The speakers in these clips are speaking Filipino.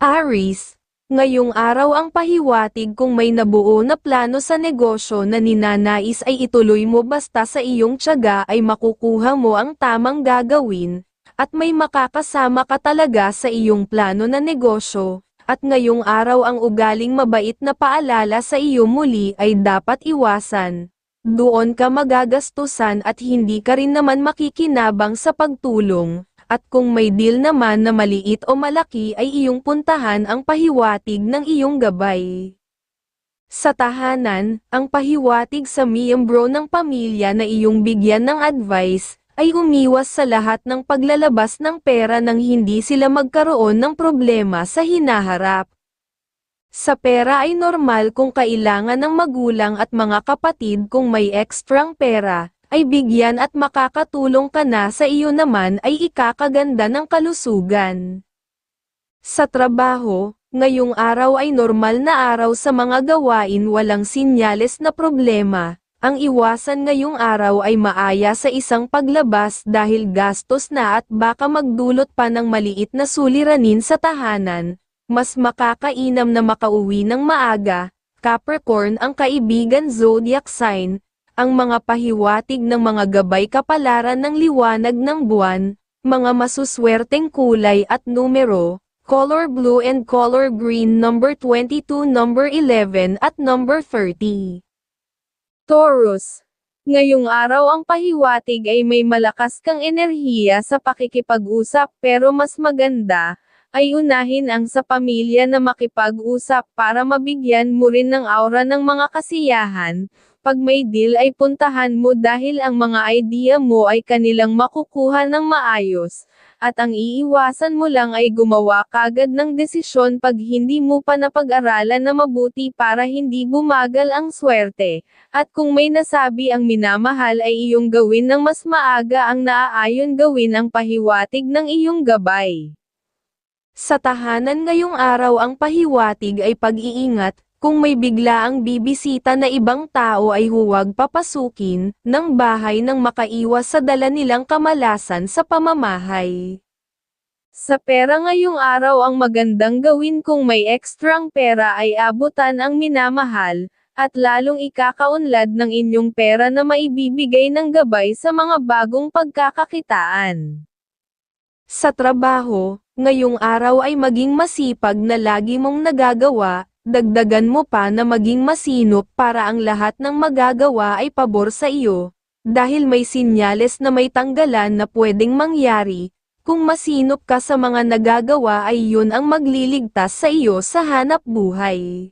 Aris, ngayong araw ang pahiwatig kung may nabuo na plano sa negosyo na ninanais ay ituloy mo basta sa iyong tiyaga ay makukuha mo ang tamang gagawin, at may makakasama ka talaga sa iyong plano na negosyo, at ngayong araw ang ugaling mabait na paalala sa iyo muli ay dapat iwasan. Doon ka magagastusan at hindi ka rin naman makikinabang sa pagtulong, at kung may deal naman na maliit o malaki ay iyong puntahan ang pahiwatig ng iyong gabay. Sa tahanan, ang pahiwatig sa miyembro ng pamilya na iyong bigyan ng advice, ay umiwas sa lahat ng paglalabas ng pera nang hindi sila magkaroon ng problema sa hinaharap. Sa pera ay normal kung kailangan ng magulang at mga kapatid kung may ekstrang pera, ay bigyan at makakatulong ka na sa iyo naman ay ikakaganda ng kalusugan. Sa trabaho, ngayong araw ay normal na araw sa mga gawain walang sinyales na problema. Ang iwasan ngayong araw ay maaya sa isang paglabas dahil gastos na at baka magdulot pa ng maliit na suliranin sa tahanan, mas makakainam na makauwi ng maaga, Capricorn ang kaibigan zodiac sign, ang mga pahiwatig ng mga gabay kapalaran ng liwanag ng buwan, mga masuswerteng kulay at numero, color blue and color green number 22 number 11 at number 30. Taurus Ngayong araw ang pahiwatig ay may malakas kang enerhiya sa pakikipag-usap pero mas maganda, ay unahin ang sa pamilya na makipag-usap para mabigyan mo rin ng aura ng mga kasiyahan. Pag may deal ay puntahan mo dahil ang mga idea mo ay kanilang makukuha ng maayos, at ang iiwasan mo lang ay gumawa kagad ng desisyon pag hindi mo pa napag-aralan na mabuti para hindi bumagal ang swerte, at kung may nasabi ang minamahal ay iyong gawin ng mas maaga ang naaayon gawin ang pahiwatig ng iyong gabay. Sa tahanan ngayong araw ang pahiwatig ay pag-iingat, kung may bigla ang bibisita na ibang tao ay huwag papasukin ng bahay nang makaiwas sa dala nilang kamalasan sa pamamahay. Sa pera ngayong araw ang magandang gawin kung may ekstrang pera ay abutan ang minamahal, at lalong ikakaunlad ng inyong pera na maibibigay ng gabay sa mga bagong pagkakakitaan. Sa trabaho, ngayong araw ay maging masipag na lagi mong nagagawa, dagdagan mo pa na maging masinop para ang lahat ng magagawa ay pabor sa iyo, dahil may sinyales na may tanggalan na pwedeng mangyari, kung masinop ka sa mga nagagawa ay yun ang magliligtas sa iyo sa hanap buhay.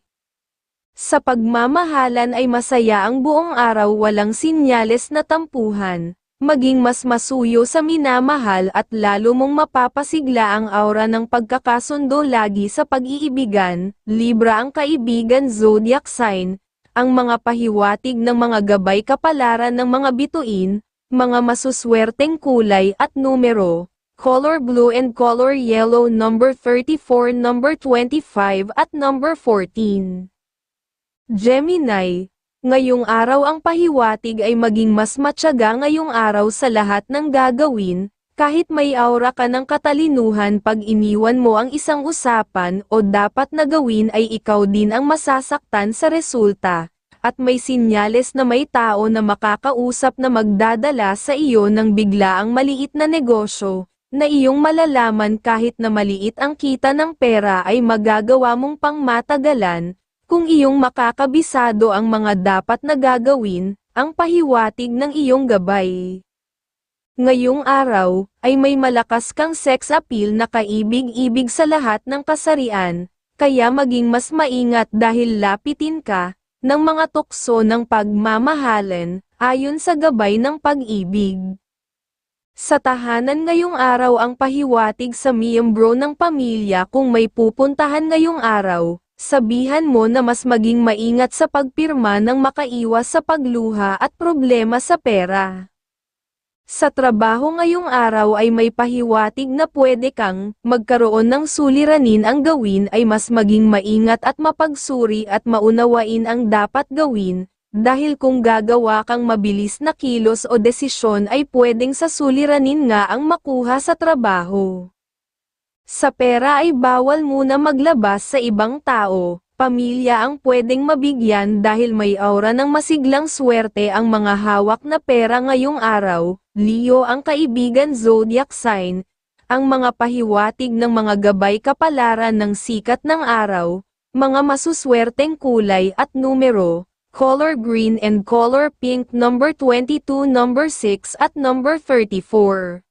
Sa pagmamahalan ay masaya ang buong araw walang sinyales na tampuhan, maging mas masuyo sa minamahal at lalo mong mapapasigla ang aura ng pagkakasundo lagi sa pag-iibigan, Libra ang kaibigan zodiac sign, ang mga pahiwatig ng mga gabay kapalaran ng mga bituin, mga masuswerteng kulay at numero, color blue and color yellow number 34 number 25 at number 14. Gemini, Ngayong araw ang pahiwatig ay maging mas matyaga ngayong araw sa lahat ng gagawin, kahit may aura ka ng katalinuhan pag iniwan mo ang isang usapan o dapat na gawin ay ikaw din ang masasaktan sa resulta, at may sinyales na may tao na makakausap na magdadala sa iyo ng biglaang maliit na negosyo, na iyong malalaman kahit na maliit ang kita ng pera ay magagawa mong pangmatagalan, kung iyong makakabisado ang mga dapat na gagawin, ang pahiwatig ng iyong gabay. Ngayong araw, ay may malakas kang sex appeal na kaibig-ibig sa lahat ng kasarian, kaya maging mas maingat dahil lapitin ka, ng mga tukso ng pagmamahalan, ayon sa gabay ng pag-ibig. Sa tahanan ngayong araw ang pahiwatig sa miyembro ng pamilya kung may pupuntahan ngayong araw, Sabihan mo na mas maging maingat sa pagpirma nang makaiwas sa pagluha at problema sa pera. Sa trabaho ngayong araw ay may pahiwatig na pwede kang magkaroon ng suliranin ang gawin ay mas maging maingat at mapagsuri at maunawain ang dapat gawin, dahil kung gagawa kang mabilis na kilos o desisyon ay pwedeng sa suliranin nga ang makuha sa trabaho. Sa pera ay bawal muna maglabas sa ibang tao, pamilya ang pwedeng mabigyan dahil may aura ng masiglang swerte ang mga hawak na pera ngayong araw, Leo ang kaibigan zodiac sign, ang mga pahiwatig ng mga gabay kapalaran ng sikat ng araw, mga masuswerteng kulay at numero, color green and color pink number 22 number 6 at number 34.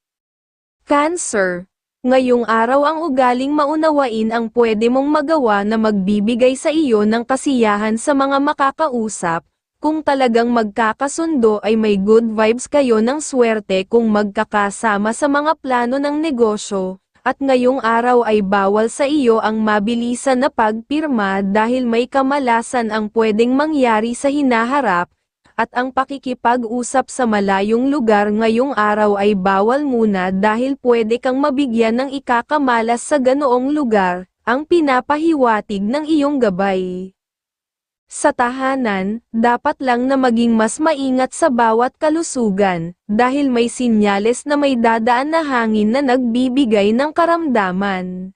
Cancer Ngayong araw ang ugaling maunawain ang pwede mong magawa na magbibigay sa iyo ng kasiyahan sa mga makakausap, kung talagang magkakasundo ay may good vibes kayo ng swerte kung magkakasama sa mga plano ng negosyo, at ngayong araw ay bawal sa iyo ang mabilisan na pagpirma dahil may kamalasan ang pwedeng mangyari sa hinaharap, at ang pakikipag-usap sa malayong lugar ngayong araw ay bawal muna dahil pwede kang mabigyan ng ikakamalas sa ganoong lugar, ang pinapahiwatig ng iyong gabay. Sa tahanan, dapat lang na maging mas maingat sa bawat kalusugan, dahil may sinyales na may dadaan na hangin na nagbibigay ng karamdaman.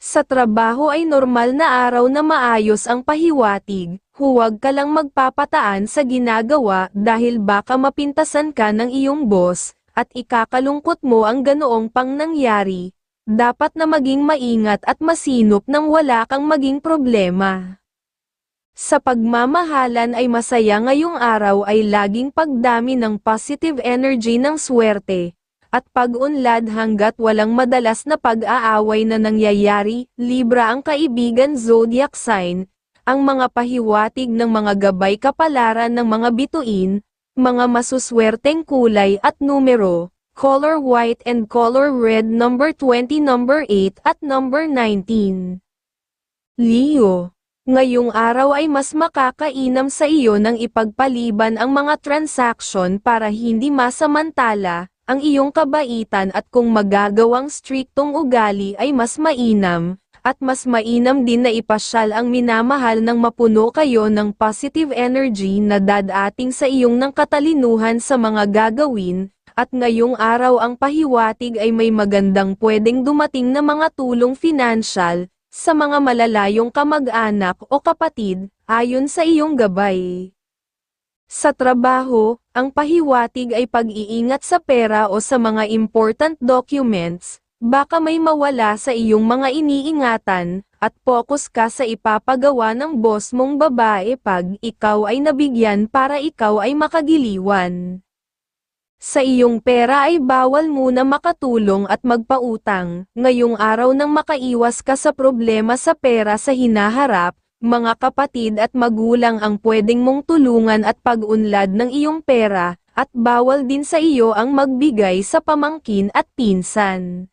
Sa trabaho ay normal na araw na maayos ang pahiwatig, huwag ka lang magpapataan sa ginagawa dahil baka mapintasan ka ng iyong boss, at ikakalungkot mo ang ganoong pang nangyari. Dapat na maging maingat at masinop nang wala kang maging problema. Sa pagmamahalan ay masaya ngayong araw ay laging pagdami ng positive energy ng swerte, at pag-unlad hanggat walang madalas na pag-aaway na nangyayari, Libra ang kaibigan zodiac sign, ang mga pahiwatig ng mga gabay kapalaran ng mga bituin, mga masuswerteng kulay at numero, color white and color red number 20 number 8 at number 19. Leo Ngayong araw ay mas makakainam sa iyo ng ipagpaliban ang mga transaksyon para hindi masamantala, ang iyong kabaitan at kung magagawang striktong ugali ay mas mainam, at mas mainam din na ipasyal ang minamahal ng mapuno kayo ng positive energy na dadating sa iyong ng katalinuhan sa mga gagawin, at ngayong araw ang pahiwatig ay may magandang pwedeng dumating na mga tulong financial, sa mga malalayong kamag-anak o kapatid, ayon sa iyong gabay. Sa trabaho, ang pahiwatig ay pag-iingat sa pera o sa mga important documents, baka may mawala sa iyong mga iniingatan, at focus ka sa ipapagawa ng boss mong babae pag ikaw ay nabigyan para ikaw ay makagiliwan. Sa iyong pera ay bawal muna makatulong at magpautang, ngayong araw nang makaiwas ka sa problema sa pera sa hinaharap, mga kapatid at magulang ang pwedeng mong tulungan at pag-unlad ng iyong pera, at bawal din sa iyo ang magbigay sa pamangkin at pinsan.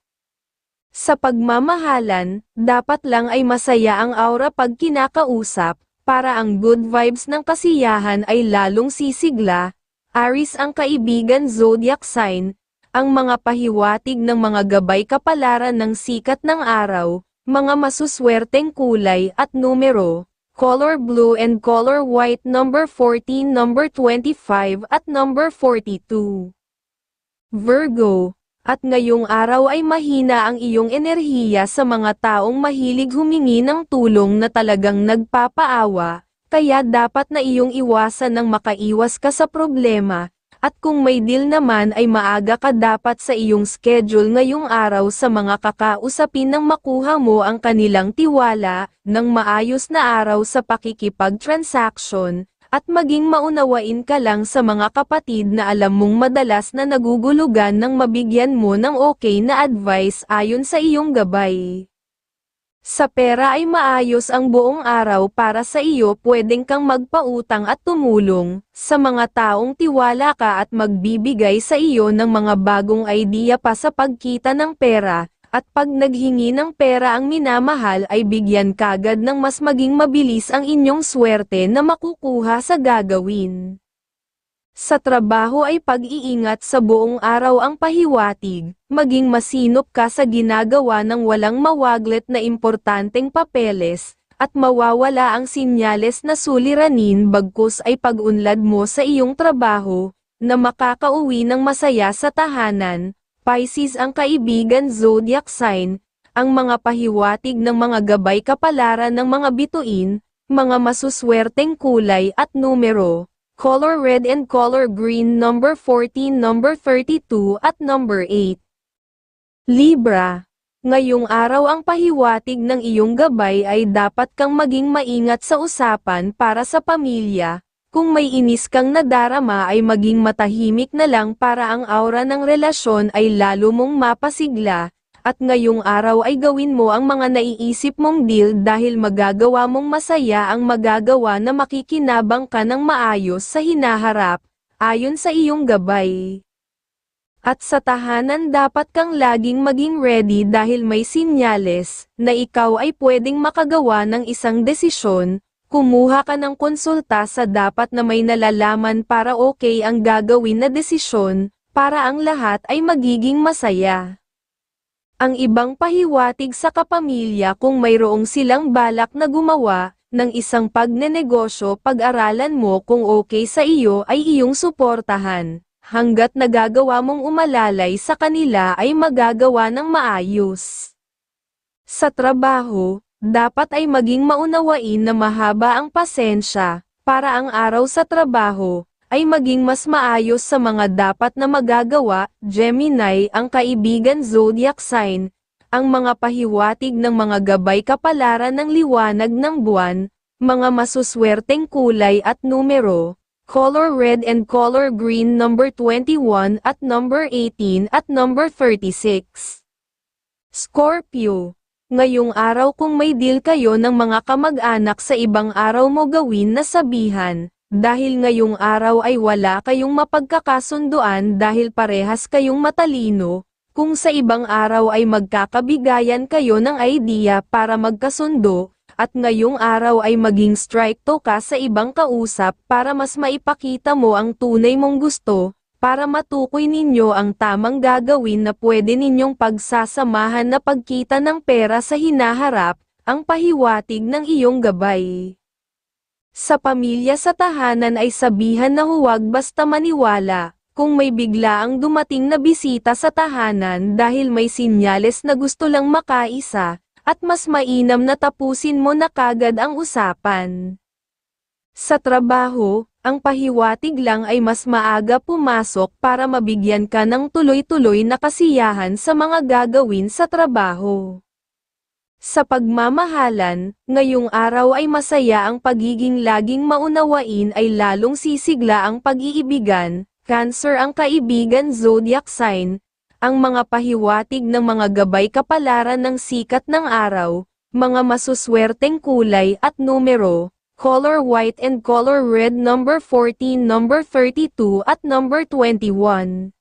Sa pagmamahalan, dapat lang ay masaya ang aura pag kinakausap, para ang good vibes ng kasiyahan ay lalong sisigla. Aris ang kaibigan zodiac sign, ang mga pahiwatig ng mga gabay kapalaran ng sikat ng araw, mga masuswerteng kulay at numero, color blue and color white number 14 number 25 at number 42. Virgo, at ngayong araw ay mahina ang iyong enerhiya sa mga taong mahilig humingi ng tulong na talagang nagpapaawa, kaya dapat na iyong iwasan ng makaiwas ka sa problema, at kung may deal naman ay maaga ka dapat sa iyong schedule ngayong araw sa mga kakausapin nang makuha mo ang kanilang tiwala, ng maayos na araw sa pakikipag-transaction, at maging maunawain ka lang sa mga kapatid na alam mong madalas na nagugulugan ng mabigyan mo ng okay na advice ayon sa iyong gabay. Sa pera ay maayos ang buong araw para sa iyo pwedeng kang magpautang at tumulong, sa mga taong tiwala ka at magbibigay sa iyo ng mga bagong idea pa sa pagkita ng pera, at pag naghingi ng pera ang minamahal ay bigyan kagad ng mas maging mabilis ang inyong swerte na makukuha sa gagawin. Sa trabaho ay pag-iingat sa buong araw ang pahiwatig, maging masinop ka sa ginagawa ng walang mawaglet na importanteng papeles, at mawawala ang sinyales na suliranin bagkus ay pag-unlad mo sa iyong trabaho, na makakauwi ng masaya sa tahanan. Pisces ang kaibigan zodiac sign, ang mga pahiwatig ng mga gabay kapalaran ng mga bituin, mga masuswerteng kulay at numero, color red and color green number 14 number 32 at number 8. Libra. Ngayong araw ang pahiwatig ng iyong gabay ay dapat kang maging maingat sa usapan para sa pamilya, kung may inis kang nadarama ay maging matahimik na lang para ang aura ng relasyon ay lalo mong mapasigla, at ngayong araw ay gawin mo ang mga naiisip mong deal dahil magagawa mong masaya ang magagawa na makikinabang ka ng maayos sa hinaharap, ayon sa iyong gabay. At sa tahanan dapat kang laging maging ready dahil may sinyales na ikaw ay pwedeng makagawa ng isang desisyon, kumuha ka ng konsulta sa dapat na may nalalaman para okay ang gagawin na desisyon, para ang lahat ay magiging masaya. Ang ibang pahiwatig sa kapamilya kung mayroong silang balak na gumawa ng isang pagnenegosyo pag-aralan mo kung okay sa iyo ay iyong suportahan hanggat nagagawa mong umalalay sa kanila ay magagawa ng maayos. Sa trabaho, dapat ay maging maunawain na mahaba ang pasensya, para ang araw sa trabaho, ay maging mas maayos sa mga dapat na magagawa, Gemini ang kaibigan zodiac sign, ang mga pahiwatig ng mga gabay kapalaran ng liwanag ng buwan, mga masuswerteng kulay at numero, color red and color green number 21 at number 18 at number 36. Scorpio. Ngayong araw kung may deal kayo ng mga kamag-anak sa ibang araw mo gawin na sabihan, dahil ngayong araw ay wala kayong mapagkakasunduan dahil parehas kayong matalino, kung sa ibang araw ay magkakabigayan kayo ng idea para magkasundo, at ngayong araw ay maging strike to ka sa ibang kausap para mas maipakita mo ang tunay mong gusto, para matukoy ninyo ang tamang gagawin na pwede ninyong pagsasamahan na pagkita ng pera sa hinaharap, ang pahiwatig ng iyong gabay. Sa pamilya sa tahanan ay sabihan na huwag basta maniwala, kung may bigla ang dumating na bisita sa tahanan dahil may sinyales na gusto lang makaisa, at mas mainam na tapusin mo na kagad ang usapan. Sa trabaho, ang pahiwatig lang ay mas maaga pumasok para mabigyan ka ng tuloy-tuloy na kasiyahan sa mga gagawin sa trabaho. Sa pagmamahalan, ngayong araw ay masaya ang pagiging laging maunawain ay lalong sisigla ang pag-iibigan, Cancer ang kaibigan zodiac sign, ang mga pahiwatig ng mga gabay kapalaran ng sikat ng araw, mga masuswerteng kulay at numero, color white and color red number 14 number 32 at number 21.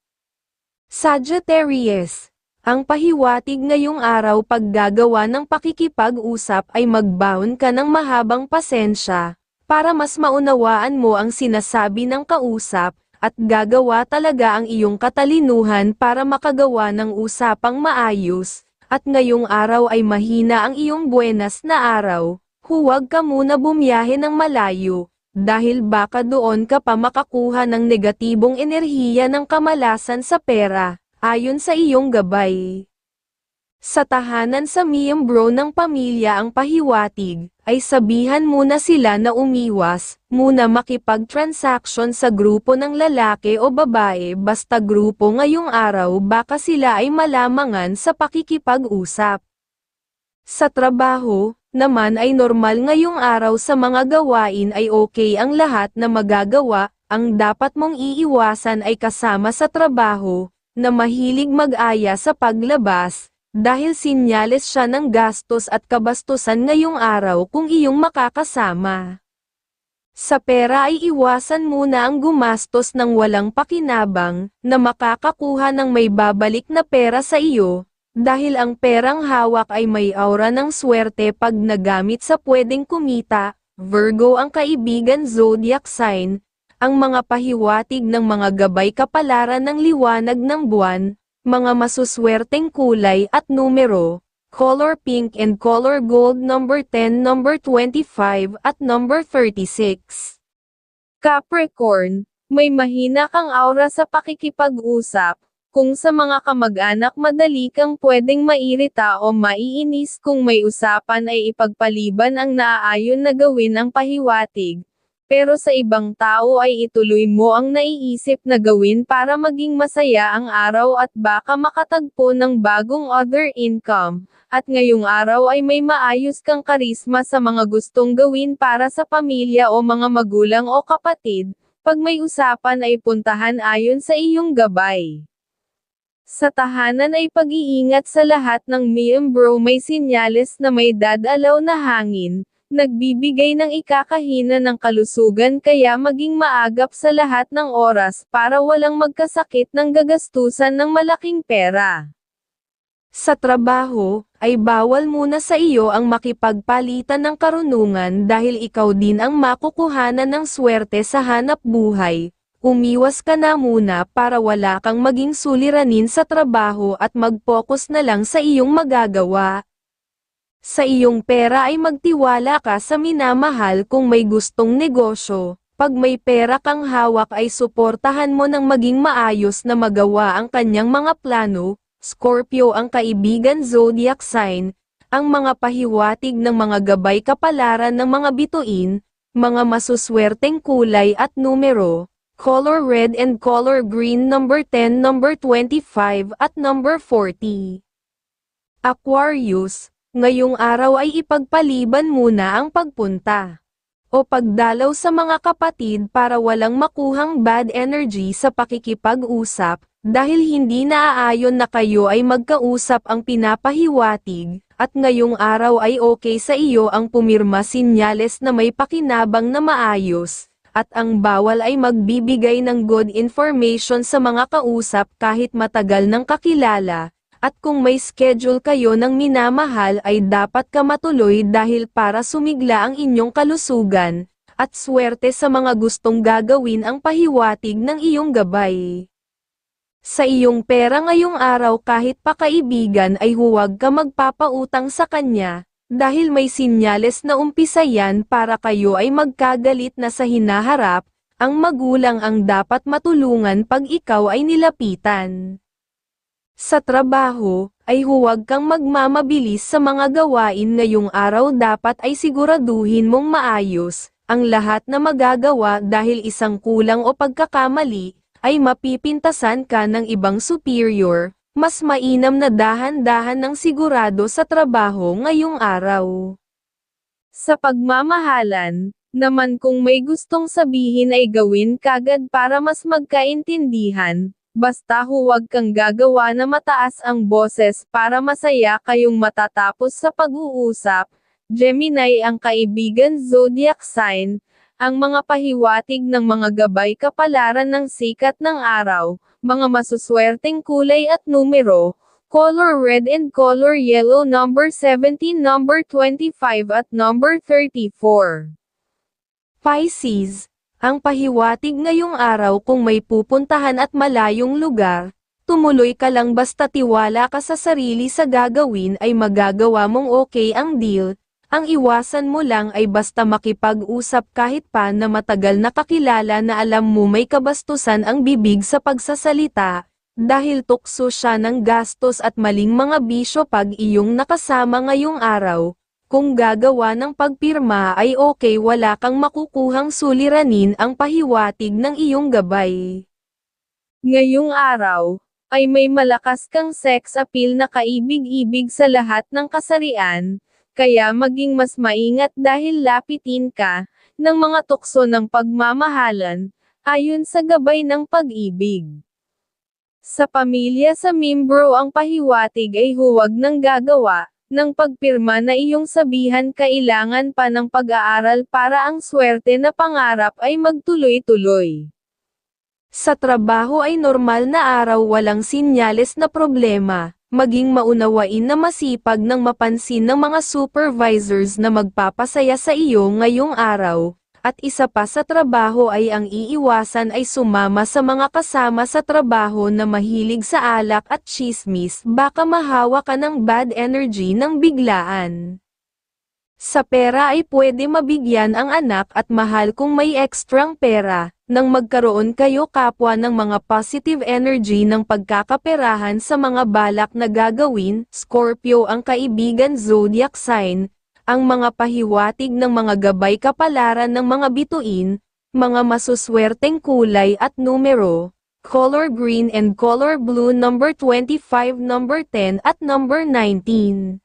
Sagittarius ang pahiwatig ngayong araw pag gagawa ng pakikipag-usap ay magbaon ka ng mahabang pasensya, para mas maunawaan mo ang sinasabi ng kausap, at gagawa talaga ang iyong katalinuhan para makagawa ng usapang maayos, at ngayong araw ay mahina ang iyong buenas na araw, huwag ka muna bumiyahe ng malayo, dahil baka doon ka pa makakuha ng negatibong enerhiya ng kamalasan sa pera ayon sa iyong gabay. Sa tahanan sa miyembro ng pamilya ang pahiwatig, ay sabihan muna sila na umiwas, muna makipag-transaction sa grupo ng lalaki o babae basta grupo ngayong araw baka sila ay malamangan sa pakikipag-usap. Sa trabaho, naman ay normal ngayong araw sa mga gawain ay okay ang lahat na magagawa, ang dapat mong iiwasan ay kasama sa trabaho, na mahilig mag-aya sa paglabas, dahil sinyales siya ng gastos at kabastusan ngayong araw kung iyong makakasama. Sa pera ay iwasan muna ang gumastos ng walang pakinabang, na makakakuha ng may babalik na pera sa iyo, dahil ang perang hawak ay may aura ng swerte pag nagamit sa pwedeng kumita, Virgo ang kaibigan zodiac sign, ang mga pahiwatig ng mga gabay kapalaran ng liwanag ng buwan, mga masuswerteng kulay at numero, color pink and color gold number 10 number 25 at number 36. Capricorn, may mahina kang aura sa pakikipag-usap, Kung sa mga kamag-anak madali kang pwedeng mairita o maiinis kung may usapan ay ipagpaliban ang naaayon na gawin ang pahiwatig, pero sa ibang tao ay ituloy mo ang naiisip na gawin para maging masaya ang araw at baka makatagpo ng bagong other income, at ngayong araw ay may maayos kang karisma sa mga gustong gawin para sa pamilya o mga magulang o kapatid, pag may usapan ay puntahan ayon sa iyong gabay. Sa tahanan ay pag-iingat sa lahat ng miyembro may sinyales na may dadalaw na hangin, nagbibigay ng ikakahina ng kalusugan kaya maging maagap sa lahat ng oras para walang magkasakit ng gagastusan ng malaking pera. Sa trabaho, ay bawal muna sa iyo ang makipagpalitan ng karunungan dahil ikaw din ang makukuhanan ng swerte sa hanap buhay, Umiwas ka na muna para wala kang maging suliranin sa trabaho at mag-focus na lang sa iyong magagawa. Sa iyong pera ay magtiwala ka sa minamahal kung may gustong negosyo. Pag may pera kang hawak ay suportahan mo ng maging maayos na magawa ang kanyang mga plano. Scorpio ang kaibigan zodiac sign, ang mga pahiwatig ng mga gabay kapalaran ng mga bituin, mga masuswerteng kulay at numero, color red and color green number 10, number 25 at number 40. Aquarius, ngayong araw ay ipagpaliban muna ang pagpunta o pagdalaw sa mga kapatid para walang makuhang bad energy sa pakikipag-usap, dahil hindi naaayon na kayo ay magkausap ang pinapahiwatig, at ngayong araw ay okay sa iyo ang pumirma sinyales na may pakinabang na maayos, at ang bawal ay magbibigay ng good information sa mga kausap kahit matagal ng kakilala, at kung may schedule kayo ng minamahal ay dapat ka matuloy dahil para sumigla ang inyong kalusugan, at swerte sa mga gustong gagawin ang pahiwatig ng iyong gabay. Sa iyong pera ngayong araw kahit pa kaibigan ay huwag ka magpapautang sa kanya, dahil may sinyales na umpisa yan para kayo ay magkagalit na sa hinaharap, ang magulang ang dapat matulungan pag ikaw ay nilapitan. Sa trabaho, ay huwag kang magmamabilis sa mga gawain ngayong araw dapat ay siguraduhin mong maayos, ang lahat na magagawa dahil isang kulang o pagkakamali, ay mapipintasan ka ng ibang superior, mas mainam na dahan-dahan ng sigurado sa trabaho ngayong araw. Sa pagmamahalan, naman kung may gustong sabihin ay gawin kagad para mas magkaintindihan, basta huwag kang gagawa na mataas ang boses para masaya kayong matatapos sa pag-uusap. Gemini ang kaibigan zodiac sign, ang mga pahiwatig ng mga gabay kapalaran ng sikat ng araw, mga masuswerteng kulay at numero, color red and color yellow number 17 number 25 at number 34. Pisces, ang pahiwatig ngayong araw kung may pupuntahan at malayong lugar, tumuloy ka lang basta tiwala ka sa sarili sa gagawin ay magagawa mong okay ang deal, ang iwasan mo lang ay basta makipag-usap kahit pa na matagal nakakilala na alam mo may kabastusan ang bibig sa pagsasalita, dahil tukso siya ng gastos at maling mga bisyo pag iyong nakasama ngayong araw, kung gagawa ng pagpirma ay okay wala kang makukuhang suliranin ang pahiwatig ng iyong gabay. Ngayong araw, ay may malakas kang sex appeal na kaibig-ibig sa lahat ng kasarian, kaya maging mas maingat dahil lapitin ka, ng mga tukso ng pagmamahalan, ayon sa gabay ng pag-ibig. Sa pamilya sa membro ang pahiwatig ay huwag nang gagawa, ng pagpirma na iyong sabihan kailangan pa ng pag-aaral para ang swerte na pangarap ay magtuloy-tuloy. Sa trabaho ay normal na araw walang sinyales na problema, maging maunawain na masipag ng mapansin ng mga supervisors na magpapasaya sa iyo ngayong araw, at isa pa sa trabaho ay ang iiwasan ay sumama sa mga kasama sa trabaho na mahilig sa alak at chismis. Baka mahawa ka ng bad energy ng biglaan. Sa pera ay pwede mabigyan ang anak at mahal kung may ekstrang pera, nang magkaroon kayo kapwa ng mga positive energy ng pagkakaperahan sa mga balak na gagawin, Scorpio ang kaibigan zodiac sign, ang mga pahiwatig ng mga gabay kapalaran ng mga bituin, mga masuswerteng kulay at numero, color green and color blue number 25 number 10 at number 19.